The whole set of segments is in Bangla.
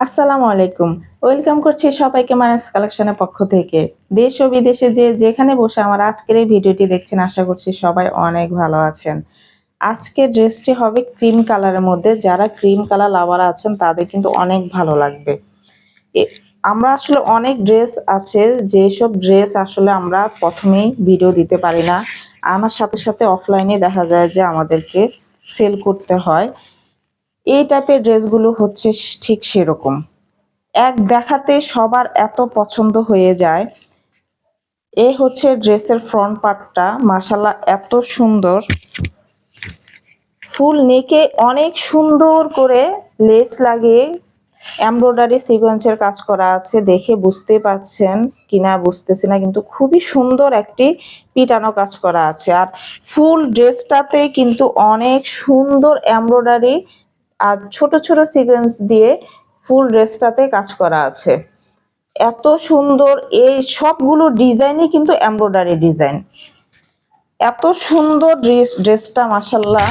আসসালামু আলাইকুম। ওয়েলকাম করছি সবাইকে মায়াস কালেকশনের পক্ষ থেকে। দেশ ও বিদেশে যে যেখানে বসে আমার আজকের এই ভিডিওটি দেখছেন, আশা করছি সবাই অনেক ভালো আছেন। আজকের ড্রেসটি হবে ক্রিম কালারের মধ্যে। যারা ক্রিম কালার লাভার আছেন, তাদের কিন্তু অনেক ভালো লাগবে। আমরা আসলে অনেক ড্রেস আছে, যেসব ড্রেস আসলে আমরা প্রথমেই ভিডিও দিতে পারি না। আমার সাথে সাথে অফলাইনে দেখা যায় যে আমাদেরকে সেল করতে হয়। এই টাইপের ড্রেসগুলো হচ্ছে ঠিক সেরকম। এক দেখাতে সবার এত পছন্দ হয়ে যায়। এ হচ্ছে ড্রেসের ফ্রন্ট পার্টটা মাসাল্লাহ এত সুন্দর। ফুল নেকে অনেক সুন্দর করে লেস লাগিয়ে এমব্রয়ডারি সিকোয়েন্সের কাজ করা আছে। দেখে বুঝতে পারছেন কিনা বুঝতেছি না, কিন্তু খুবই সুন্দর একটি পিটানো কাজ করা আছে। আর ফুল ড্রেসটাতে কিন্তু অনেক সুন্দর এমব্রয়ডারি আর ছোট ছোট সিকোয়েন্স দিয়ে ফুল ড্রেসটাতে কাজ করা আছে। এত সুন্দর এই সবগুলো ডিজাইনই কিন্তু এমব্রয়ডারি ডিজাইন এত সুন্দর ড্রেস ড্রেসটা মাসাল্লাহ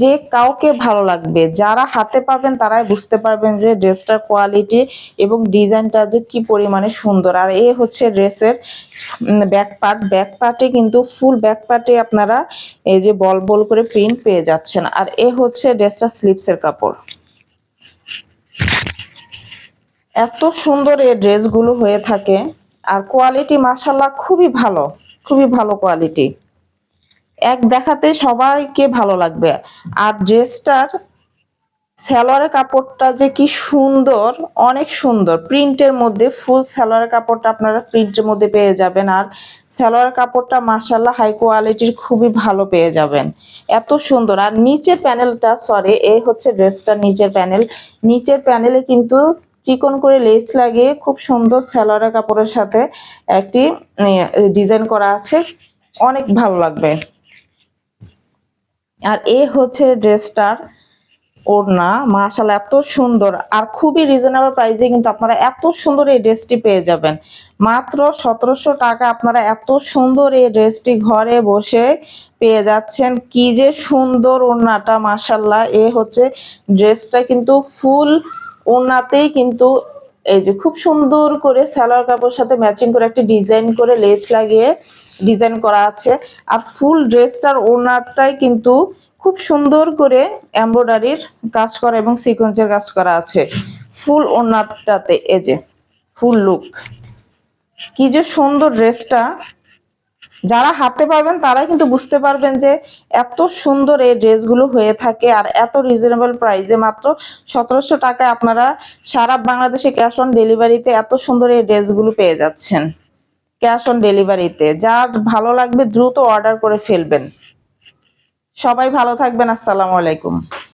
যে কাউকে ভালো লাগবে, যারা হাতে পাবেন তারাই বুঝতে পারবেন যে ড্রেসটার কোয়ালিটি এবং ডিজাইনটা যে কি পরিমাণে সুন্দর। আর এ হচ্ছে ড্রেসের ব্যাক পার্ট ব্যাক পার্টে কিন্তু ফুল ব্যাক পার্টে আপনারা এই যে বল বল করে প্রিন্ট পেয়ে যাচ্ছেন। আর এ হচ্ছে ড্রেসটা স্লিপসের কাপড়। এত সুন্দর এই ড্রেসগুলো হয়ে থাকে। আর কোয়ালিটি মাসাল্লাহ খুবই ভালো। খুবই ভালো কোয়ালিটি। এক দেখাতে সবাইকে ভালো লাগবে। আর ড্রেসটার সালোয়ারের কাপড়টা যে কি সুন্দর, অনেক সুন্দর। প্রিন্টের মধ্যে ফুল সালোয়ারের কাপড়টা আপনারা প্রিন্টের মধ্যে পেয়ে যাবেন। আর সালোয়ারের কাপড়টা মাসাল্লাহ হাই কোয়ালিটির খুবই ভালো পেয়ে যাবেন। এত সুন্দর। আর নিচের প্যানেলটা সরি এই হচ্ছে ড্রেসটার নিচের প্যানেল। নিচের প্যানেলে কিন্তু চিকন করে লেস লাগিয়ে খুব সুন্দর সালোয়ারের কাপড়ের সাথে একটি ডিজাইন করা আছে। অনেক ভালো লাগবে। আর এ হচ্ছে ড্রেসটার ওড়না। মাশাআল্লাহ, এত সুন্দর। আর খুবই রিজনেবল প্রাইসে কিন্তু আপনারা এত সুন্দর এই ড্রেসটি পেয়ে যাবেন। মাত্র সতেরোশো টাকা আপনারা এত সুন্দর এই ড্রেসটি ঘরে বসে পেয়ে যাচ্ছেন। কি যে সুন্দর ওড়নাটা, মাশাআল্লাহ। এ হচ্ছে ড্রেসটা কিন্তু ফুল ওড়নাতেই কিন্তু এই যে খুব সুন্দর করে সালোয়ার কাপড়ের সাথে ম্যাচিং করে একটা ডিজাইন করে লেস লাগিয়ে ডিজাইন করা আছে। আর ফুল ড্রেসটার ওনারটাই কিন্তু খুব সুন্দর করে এমব্রয়ডারির কাজ করা এবং সিকোয়েন্সের কাজ করা আছে। ফুল ওনারটাতে, এই যে ফুল লুক কি যে সুন্দর ড্রেসটা যারা হাতে পাবেন তারাই কিন্তু বুঝতে পারবেন যে এত সুন্দর এই ড্রেসগুলো হয়ে থাকে আর এত রিজনেবল প্রাইসে মাত্র সতেরোশো টাকায় আপনারা সারা বাংলাদেশে ক্যাশ অন ডেলিভারিতে এত সুন্দর এই ড্রেসগুলো পেয়ে যাচ্ছেন। ক্যাশ অন ডেলিভারিতে যা ভালো লাগবে দ্রুত অর্ডার করে ফেলবেন। সবাই ভালো থাকবেন। আসসালামু আলাইকুম।